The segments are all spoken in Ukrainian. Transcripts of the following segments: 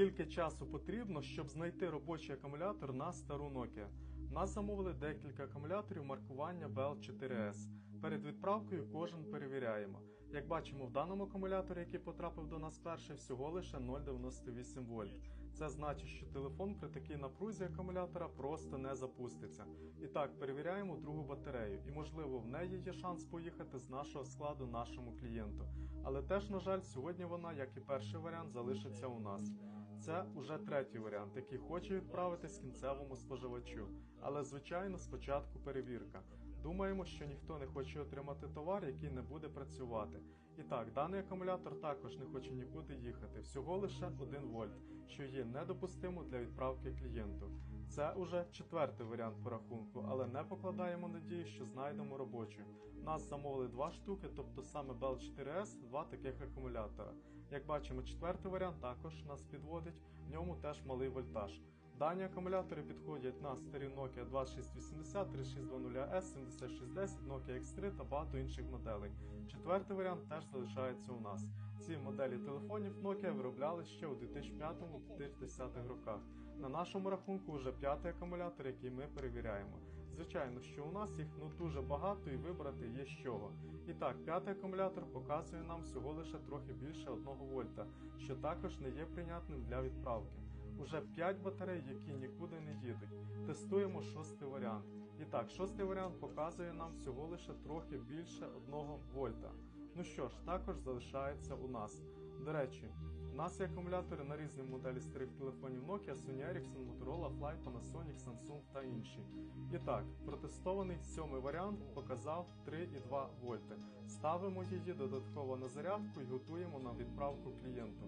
Скільки часу потрібно, щоб знайти робочий акумулятор на стару Nokia? Нас замовили декілька акумуляторів маркування Bell 4S. Перед відправкою кожен перевіряємо. Як бачимо, в даному акумуляторі, який потрапив до нас перший, всього лише 0,98 вольт. Це значить, що телефон при такій напрузі акумулятора просто не запуститься. І так, перевіряємо другу батарею, і можливо в неї є шанс поїхати з нашого складу нашому клієнту. Але теж, на жаль, сьогодні вона, як і перший варіант, залишиться у нас. Це уже третій варіант, який хоче відправитись кінцевому споживачу. Але звичайно, спочатку перевірка. Думаємо, що ніхто не хоче отримати товар, який не буде працювати. І так, даний акумулятор також не хоче нікуди їхати, всього лише 1 вольт, що є недопустимо для відправки клієнту. Це уже четвертий варіант по рахунку, але не покладаємо надії, що знайдемо робочу. Нас замовили два штуки, тобто саме Bell 4S, два таких акумулятора. Як бачимо, четвертий варіант також нас підводить, в ньому теж малий вольтаж. Дані акумулятори підходять на старі Nokia 2680, 3620S, 7610, Nokia X3 та багато інших моделей. Четвертий варіант теж залишається у нас. Ці моделі телефонів Nokia виробляли ще у 2005-2010 роках. На нашому рахунку вже п'ятий акумулятор, який ми перевіряємо. Звичайно, що у нас їх ну дуже багато і вибрати є з чого. І так, п'ятий акумулятор показує нам всього лише трохи більше 1 вольта, що також не є прийнятним для відправки. Уже 5 батарей, які нікуди не їдуть. Тестуємо шостий варіант. І так, шостий варіант показує нам всього лише трохи більше 1 вольта. Ну що ж, також залишається у нас. До речі, у нас є акумулятори на різні моделі старих телефонів Nokia, Sony Ericsson, Motorola, Fly, Panasonic, Samsung та інші. І так, протестований сьомий варіант показав 3,2 вольти. Ставимо її додатково на зарядку і готуємо на відправку клієнту.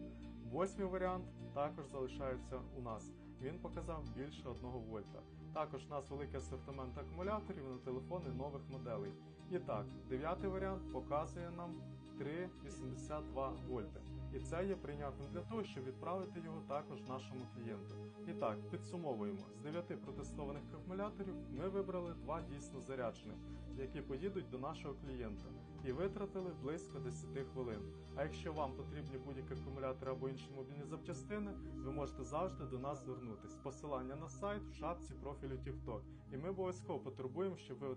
Восьмий варіант також залишається у нас. Він показав більше 1 вольта. Також у нас великий асортимент акумуляторів на телефони нових моделей. І так, дев'ятий варіант показує нам 3,82 вольти. І це є прийнятним для того, щоб відправити його також нашому клієнту. І так, підсумовуємо: з 9 протестованих акумуляторів ми вибрали два дійсно заряджених, які поїдуть до нашого клієнта, і витратили близько 10 хвилин. А якщо вам потрібні будь-які акумулятори або інші мобільні запчастини, ви можете завжди до нас звернутись. Посилання на сайт в шапці профілю TikTok. І ми обов'язково потурбуємо, щоб ви